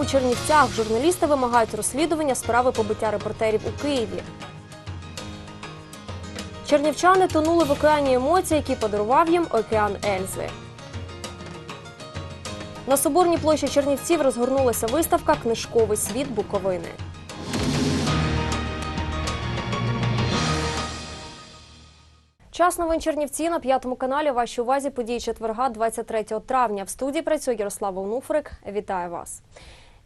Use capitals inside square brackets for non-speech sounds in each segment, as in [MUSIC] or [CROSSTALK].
У Чернівцях. Журналісти вимагають розслідування справи побиття репортерів у Києві. Чернівчани тонули в океані емоцій, які подарував їм океан Ельзи. На Соборній площі Чернівців розгорнулася виставка Книжковий світ Буковини. Час новин Чернівці на п'ятому каналі. Вашій увазі події четверга, 23 травня. В студії працює Ярослава Онуфрик. Вітаю вас.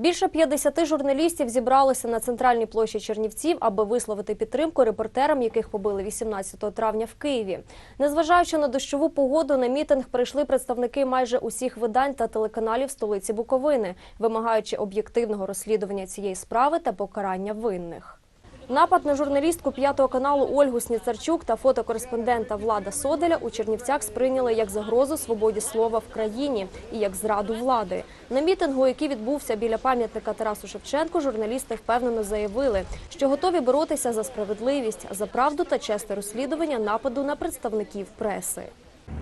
Більше 50 журналістів зібралися на центральній площі Чернівців, аби висловити підтримку репортерам, яких побили 18 травня в Києві. Незважаючи на дощову погоду, на мітинг прийшли представники майже усіх видань та телеканалів столиці Буковини, вимагаючи об'єктивного розслідування цієї справи та покарання винних. Напад на журналістку п'ятого каналу Ольгу Сніцарчук та фотокореспондента Влада Соделя у Чернівцях сприйняли як загрозу свободі слова в країні і як зраду влади. На мітингу, який відбувся біля пам'ятника Тарасу Шевченку, журналісти впевнено заявили, що готові боротися за справедливість, за правду та чесне розслідування нападу на представників преси.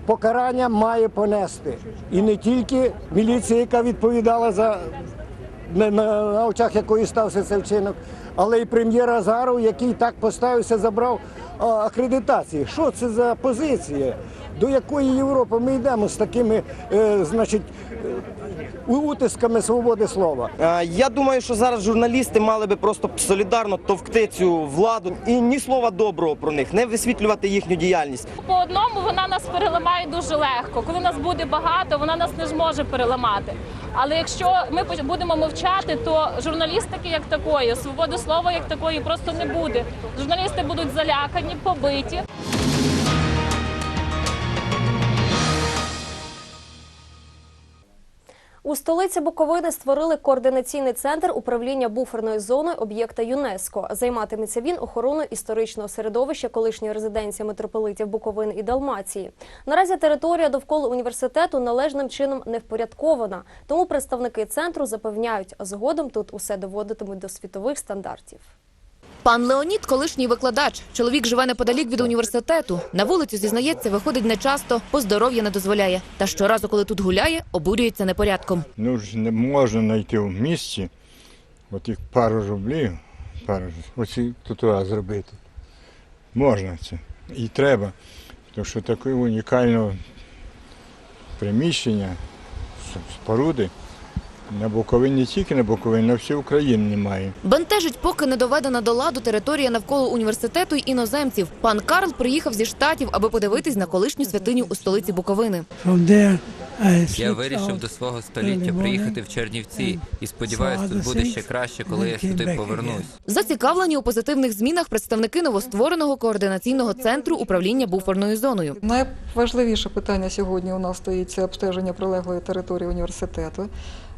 покарання має понести. І не тільки міліція, яка відповідала за на, на, очах якої стався цей вчинок, але й прем'єр Азаров, який так поставився, забрав акредитації. Що це за позиція? До якої Європи ми йдемо з такими, е, значить, утисками свободи слова? Е, Я думаю, що зараз журналісти мали би просто солідарно товкти цю владу і ні слова доброго про них, не висвітлювати їхню діяльність. По одному вона нас переламає дуже легко. Коли нас буде багато, вона нас не зможе переламати. Але якщо ми будемо мовчати, то журналістики як такої, свободи слова як такої просто не буде. Журналісти будуть залякані, побиті. У столиці Буковини створили координаційний центр управління буферною зоною об'єкта ЮНЕСКО. Займатиметься він охороною історичного середовища колишньої резиденції митрополитів Буковини і Далмації. Наразі територія довкола університету належним чином не впорядкована, тому представники центру запевняють, згодом тут усе доводитимуть до світових стандартів. Пан Леонід, колишній викладач. Чоловік живе неподалік від університету. На вулицю зізнається, виходить нечасто, бо здоров'я не дозволяє. Та щоразу, коли тут гуляє, обурюється непорядком. Ну ж не можна знайти в місті от їх пару рублів, пару оці тротуар зробити. Можна це. І треба. Тому що таке унікальне приміщення, споруди на Буковині, не тільки на Буковині, на всій Україні немає. Бентежить, поки не доведена до ладу територія навколо університету й іноземців. Пан Карл приїхав зі штатів, аби подивитись на колишню святиню у столиці Буковини. Я вирішив до свого століття приїхати в Чернівці і сподіваюся, тут буде ще краще, коли я сюди повернусь. Зацікавлені у позитивних змінах представники новоствореного координаційного центру управління буферною зоною. Найважливіше питання сьогодні у нас стоїть це обстеження прилеглої території університету.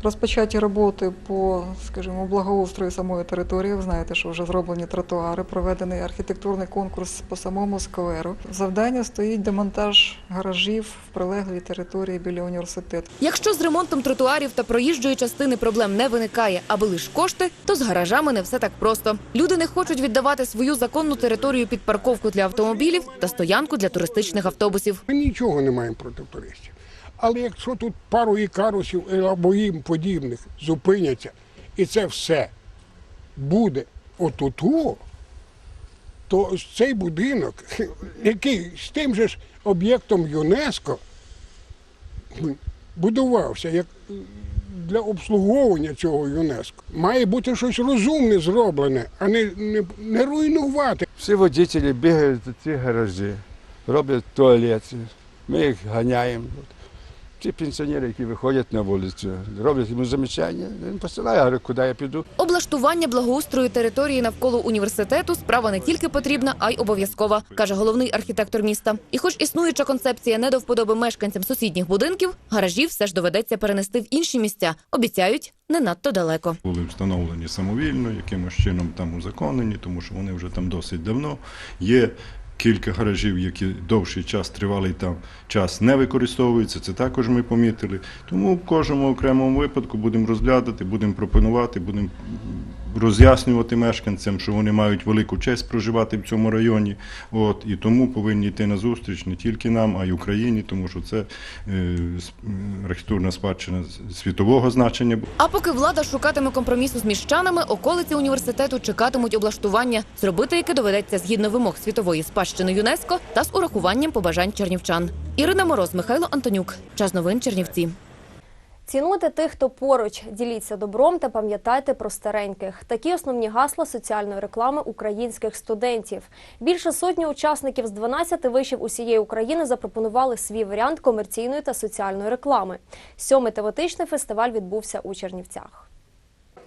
Розпочаті роботи по, скажімо, благоустрою самої території. Ви знаєте, що вже зроблені тротуари, проведений архітектурний конкурс по самому скверу. Завдання стоїть демонтаж гаражів в прилеглій території біля університету. Якщо з ремонтом тротуарів та проїжджої частини проблем не виникає, аби лиш кошти, то з гаражами не все так просто. Люди не хочуть віддавати свою законну територію під парковку для автомобілів та стоянку для туристичних автобусів. Ми нічого не маємо проти туристів. Але якщо тут пару ікарусів е, або їм подібних зупиняться, і це все буде отуту, то цей будинок, [LAUGHS] який з тим же ж об'єктом ЮНЕСКО будувався як для обслуговування цього ЮНЕСКО, має бути щось розумне зроблене, а не, не, не руйнувати. Всі водителі бігають до ці гаражі, роблять туалет. Ми їх ганяємо. Ті пенсіонери, які виходять на вулицю, роблять йому замічання, він посилає, говорить, куди я піду. Облаштування благоустрою території навколо університету справа не тільки потрібна, а й обов'язкова, каже головний архітектор міста. І хоч існуюча концепція не до вподоби мешканцям сусідніх будинків, гаражі все ж доведеться перенести в інші місця. Обіцяють не надто далеко. були встановлені самовільно, якимось чином там узаконені, тому що вони вже там досить давно. Є кілька гаражів, які довший час, тривалий там час не використовуються. Це також ми помітили. Тому в кожному окремому випадку будемо розглядати, будемо пропонувати, будемо роз'яснювати мешканцям, що вони мають велику честь проживати в цьому районі. От, і тому повинні йти на зустріч не тільки нам, а й Україні, тому що це е, архітектурна спадщина світового значення. А поки влада шукатиме компромісу з міщанами, околиці університету чекатимуть облаштування, зробити яке доведеться згідно вимог світової спадщини ЮНЕСКО та з урахуванням побажань чернівчан. Ірина Мороз, Михайло Антонюк. Час новин Чернівці. Цінуйте тих, хто поруч, діліться добром та пам'ятайте про стареньких. Такі основні гасла соціальної реклами українських студентів. Більше сотні учасників з 12 вишів усієї України запропонували свій варіант комерційної та соціальної реклами. Сьомий тематичний фестиваль відбувся у Чернівцях.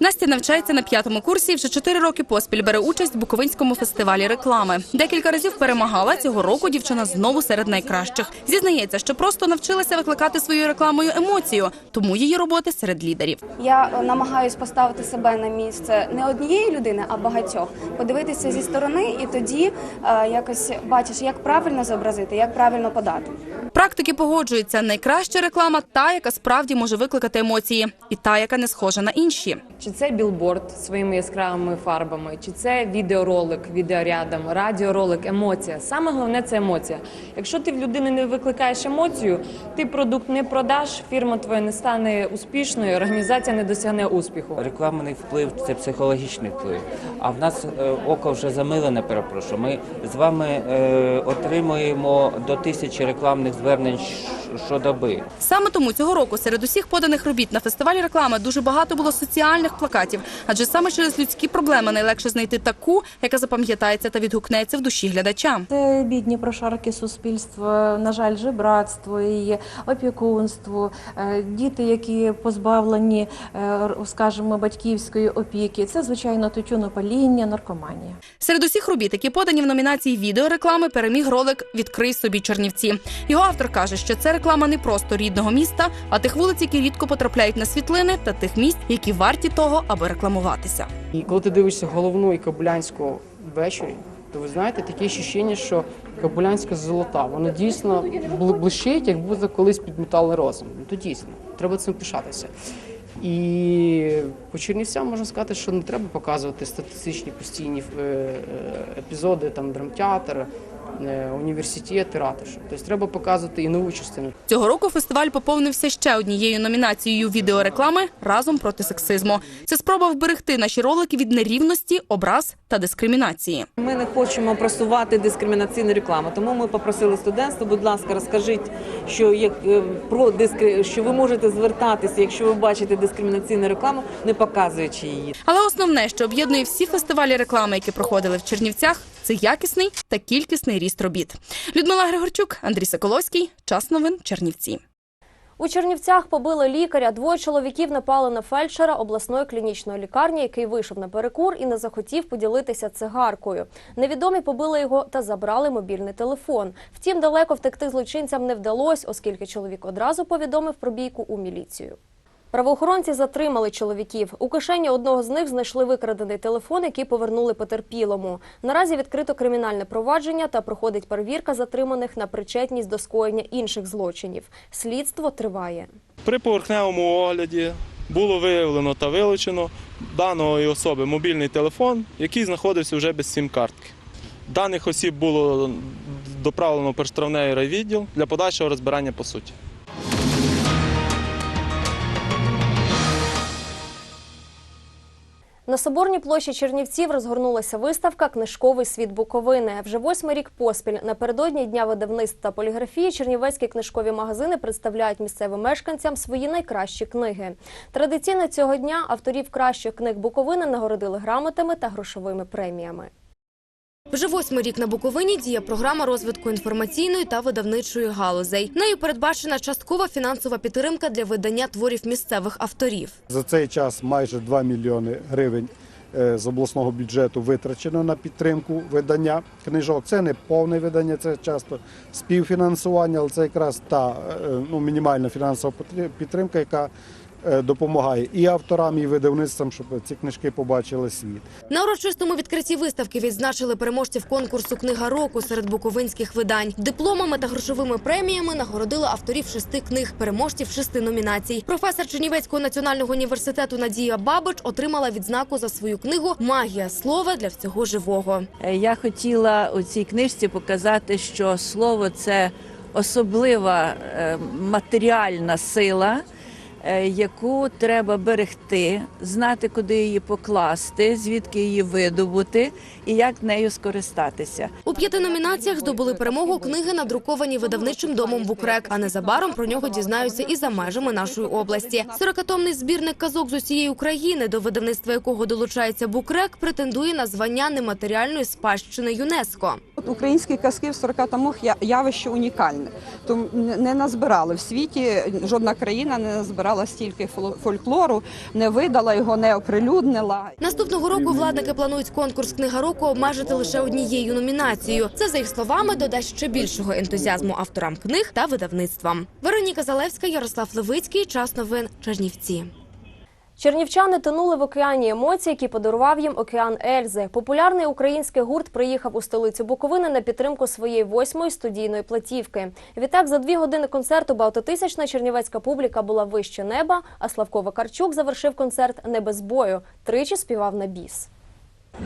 Настя навчається на п'ятому курсі і вже чотири роки поспіль бере участь в Буковинському фестивалі реклами. Декілька разів перемагала цього року. Дівчина знову серед найкращих. Зізнається, що просто навчилася викликати своєю рекламою емоцію, тому її роботи серед лідерів. Я намагаюсь поставити себе на місце не однієї людини, а багатьох. Подивитися зі сторони, і тоді е, якось бачиш, як правильно зобразити, як правильно подати. Практики погоджуються. Найкраща реклама та, яка справді може викликати емоції, і та, яка не схожа на інші. Чи це білборд своїми яскравими фарбами, чи це відеоролик, відеорядом, радіоролик, емоція. Саме головне це емоція. Якщо ти в людини не викликаєш емоцію, ти продукт не продаш, фірма твоя не стане успішною, організація не досягне успіху. Рекламний вплив це психологічний вплив. А в нас е, око вже замилене, перепрошую. Ми з вами е, отримуємо до тисячі рекламних звернень щодоби. Саме тому цього року серед усіх поданих робіт на фестивалі реклами дуже багато було соціальних плакатів, адже саме через людські проблеми найлегше знайти таку, яка запам'ятається та відгукнеться в душі глядача. Це бідні прошарки суспільства, на жаль, жебратство і опікунство, е, діти, які позбавлені, е, скажімо, батьківської опіки. Це звичайно тютюнопаління, наркоманія. Серед усіх робіт, які подані в номінації відеореклами, переміг ролик Відкрий собі Чернівці. Його автор каже, що це реклама не просто рідного міста, а тих вулиць, які рідко потрапляють на світлини, та тих місць, які варті того, аби рекламуватися. І коли ти дивишся головну і Кобилянську ввечері, то ви знаєте таке відчуття, що Кобилянська золота. Вона дійсно бл- блищить, як буде колись під металний розум. Ну то дійсно, треба цим пишатися. І по Чернівцям можна сказати, що не треба показувати статистичні постійні е, е, епізоди, там драмтеатр, е, і ратуша. Тобто треба показувати і нову частину. Цього року фестиваль поповнився ще однією номінацією відеореклами разом проти сексизму. Це спроба вберегти наші ролики від нерівності, образ та дискримінації. Ми не хочемо просувати дискримінаційну рекламу, тому ми попросили студентство, будь ласка, розкажіть, що як е, про дискри... що ви можете звертатися, якщо ви бачите дискримінаційну рекламу, не показуючи її. Але основне, що об'єднує всі фестивалі реклами, які проходили в Чернівцях, це якісний та кількісний ріст робіт. Людмила Григорчук, Андрій Соколовський. Час новин Чернівці. У Чернівцях побили лікаря. Двоє чоловіків напали на фельдшера обласної клінічної лікарні, який вийшов на перекур і не захотів поділитися цигаркою. Невідомі побили його та забрали мобільний телефон. Втім, далеко втекти злочинцям не вдалося, оскільки чоловік одразу повідомив про бійку у міліцію. Правоохоронці затримали чоловіків. У кишені одного з них знайшли викрадений телефон, який повернули потерпілому. Наразі відкрито кримінальне провадження та проходить перевірка затриманих на причетність до скоєння інших злочинів. Слідство триває. При поверхневому огляді було виявлено та вилучено даної особи мобільний телефон, який знаходився вже без сім-картки. Даних осіб було доправлено в перштрафний райвідділ для подальшого розбирання по суті. На Соборній площі Чернівців розгорнулася виставка Книжковий світ Буковини. Вже восьмий рік поспіль напередодні дня видавництва та поліграфії чернівецькі книжкові магазини представляють місцевим мешканцям свої найкращі книги. Традиційно цього дня авторів кращих книг Буковини нагородили грамотами та грошовими преміями. Вже восьмий рік на Буковині діє програма розвитку інформаційної та видавничої галузей. Нею передбачена часткова фінансова підтримка для видання творів місцевих авторів. За цей час майже 2 мільйони гривень е, з обласного бюджету витрачено на підтримку видання книжок. Це не повне видання, це часто співфінансування, але це якраз та е, ну, мінімальна фінансова підтримка, яка допомагає і авторам, і видавництвам, щоб ці книжки побачили світ. На урочистому відкритті виставки відзначили переможців конкурсу Книга року серед буковинських видань. Дипломами та грошовими преміями нагородили авторів шести книг, переможців шести номінацій. Професор Чернівецького національного університету Надія Бабич отримала відзнаку за свою книгу Магія слова для всього живого. Е, Я хотіла у цій книжці показати, що слово це особлива е, матеріальна сила, е, яку треба берегти, знати, куди її покласти, звідки її видобути і як нею скористатися. У п'яти номінаціях здобули перемогу книги, надруковані видавничим домом Букрек. А незабаром про нього дізнаються і за межами нашої області. Сорокатомний збірник казок з усієї України, до видавництва якого долучається Букрек, претендує на звання нематеріальної спадщини ЮНЕСКо. Українські казки в 40 томах явище унікальне. Тому не назбирали в світі, жодна країна не назбирала стільки фол- фольклору, не видала його, не оприлюднила. Наступного року владники планують конкурс книга року обмежити лише однією номінацією. Це за їх словами додасть ще більшого ентузіазму авторам книг та видавництвам. Вероніка Залевська, Ярослав Левицький. Час новин Чернівці. Чернівчани тонули в океані емоцій, які подарував їм океан Ельзи. Популярний український гурт приїхав у столицю Буковини на підтримку своєї восьмої студійної платівки. Відтак, за дві години концерту багатотисячна чернівецька публіка була вище неба. А Славко Вакарчук завершив концерт не без бою. Тричі співав на біс.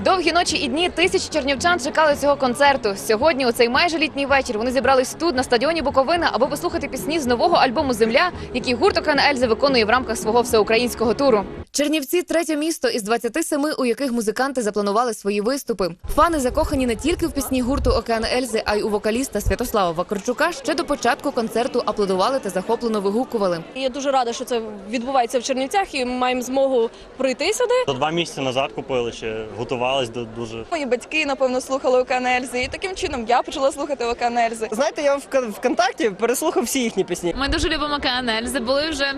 Довгі ночі і дні тисячі чернівчан чекали цього концерту. Сьогодні, у цей майже літній вечір, вони зібрались тут на стадіоні Буковина, аби послухати пісні з нового альбому Земля, який гурт Океан Ельзи виконує в рамках свого всеукраїнського туру. Чернівці третє місто із 27, у яких музиканти запланували свої виступи. Фани закохані не тільки в пісні гурту Океан Ельзи, а й у вокаліста Святослава Вакарчука. Ще до початку концерту аплодували та захоплено вигукували. Я дуже рада, що це відбувається в Чернівцях, і ми маємо змогу прийти сюди. До два місяці назад купили ще готувались до дуже. Мої батьки, напевно, слухали Океанельзи, і таким чином я почала слухати Океанельзи. Знаєте, я в ВКонтакті переслухав всі їхні пісні. Ми дуже любимо Океан Ельзи. Були вже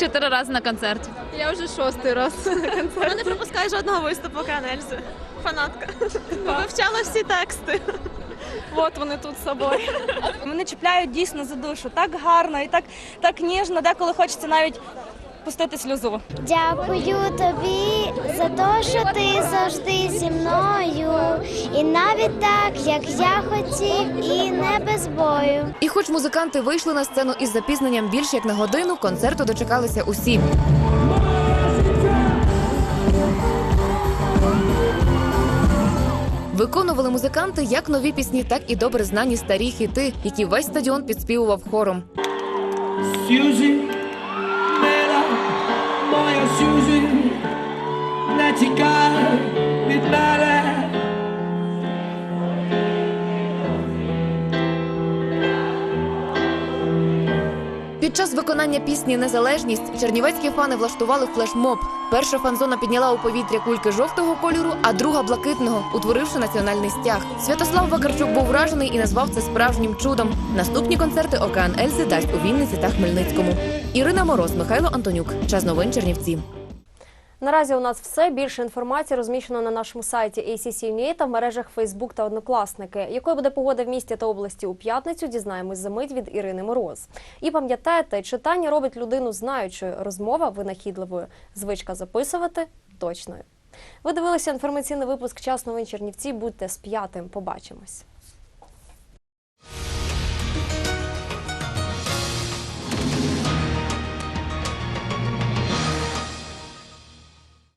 чотири рази на концерті. Я вже шостий раз на концерт. Я не пропускаю жодного виступу Канельзи. Фанатка. Вивчала всі тексти. От вони тут з собою. Мене чіпляють дійсно за душу. Так гарно і так, так ніжно, деколи хочеться навіть пустити сльозу. Дякую тобі за те, що ти завжди зі мною, і навіть так, як я хотів, і не без бою. І хоч музиканти вийшли на сцену із запізненням більше як на годину, концерту дочекалися усі. Виконували музиканти як нові пісні, так і добре знані старі хіти, які весь стадіон підспівував хором. Сьюзі, моя Сьюзі, не тікай від мене. Під час виконання пісні Незалежність чернівецькі фани влаштували флешмоб. Перша фанзона підняла у повітря кульки жовтого кольору, а друга блакитного, утворивши національний стяг. Святослав Вакарчук був вражений і назвав це справжнім чудом. Наступні концерти Океан Ельзи дасть у Вінниці та Хмельницькому. Ірина Мороз, Михайло Антонюк. Час новин Чернівці. Наразі у нас все. Більше інформації розміщено на нашому сайті ACC.UA та в мережах Facebook та Однокласники. Якою буде погода в місті та області у п'ятницю, дізнаємось за мить від Ірини Мороз. І пам'ятаєте, читання робить людину знаючою, розмова винахідливою, звичка записувати точною. Ви дивилися інформаційний випуск «Час новин Чернівці. Будьте з п'ятим. Побачимось.